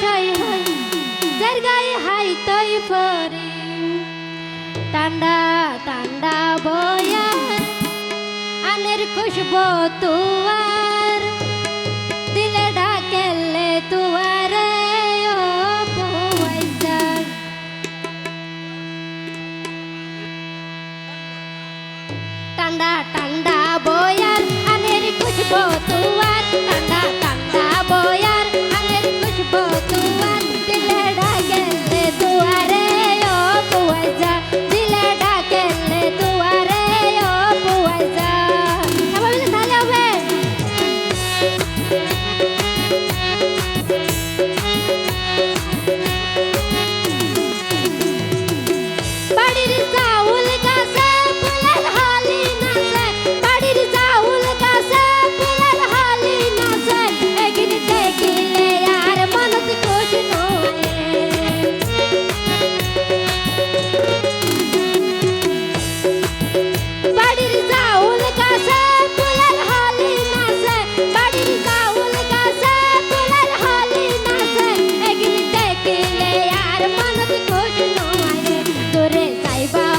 ঠাই যার গায়ে হাই তৈ ফরে টান্ডা টান্ডা বয়া, আনের খুশবো তুয়ার। দিলে ডাকেলে তুয়ার।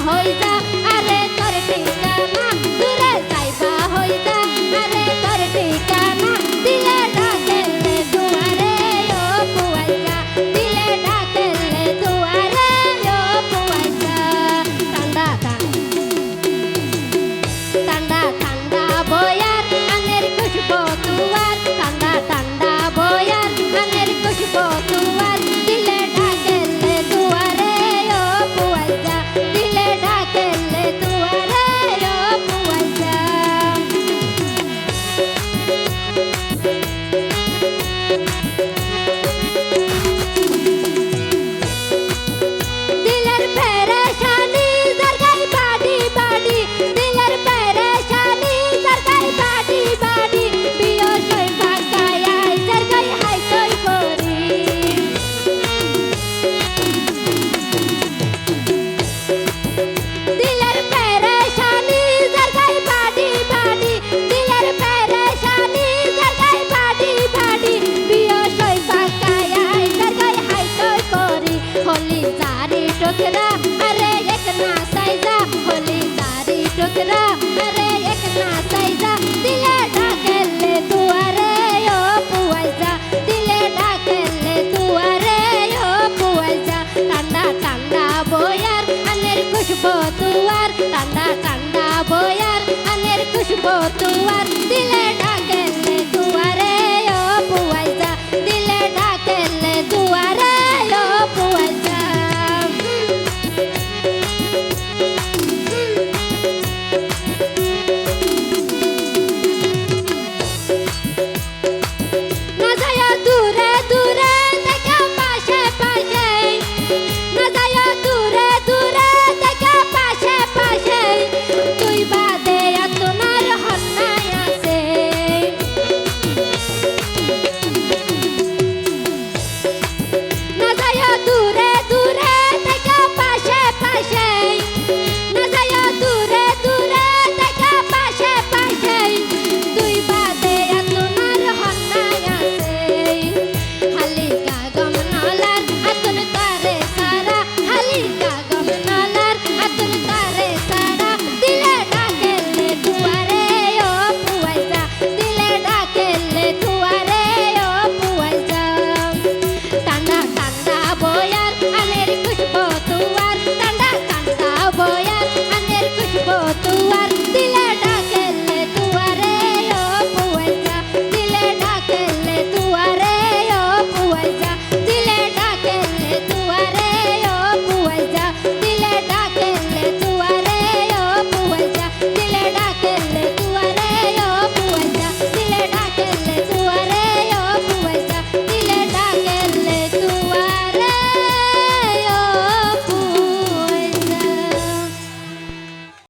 হয়ে যা होली सारी टोकरा अरे एक ना साइजा होली सारी टोकरा अरे एक ना साइजा दिले ढाकेले तू अरे यो पुआइजा दिले ढाकेले तू अरे यो पुआइजा ठंडा ठंडा बोयार अनेर खुशबू तुआर ठंडा ठंडा बोयार अनेर खुशबू तुआर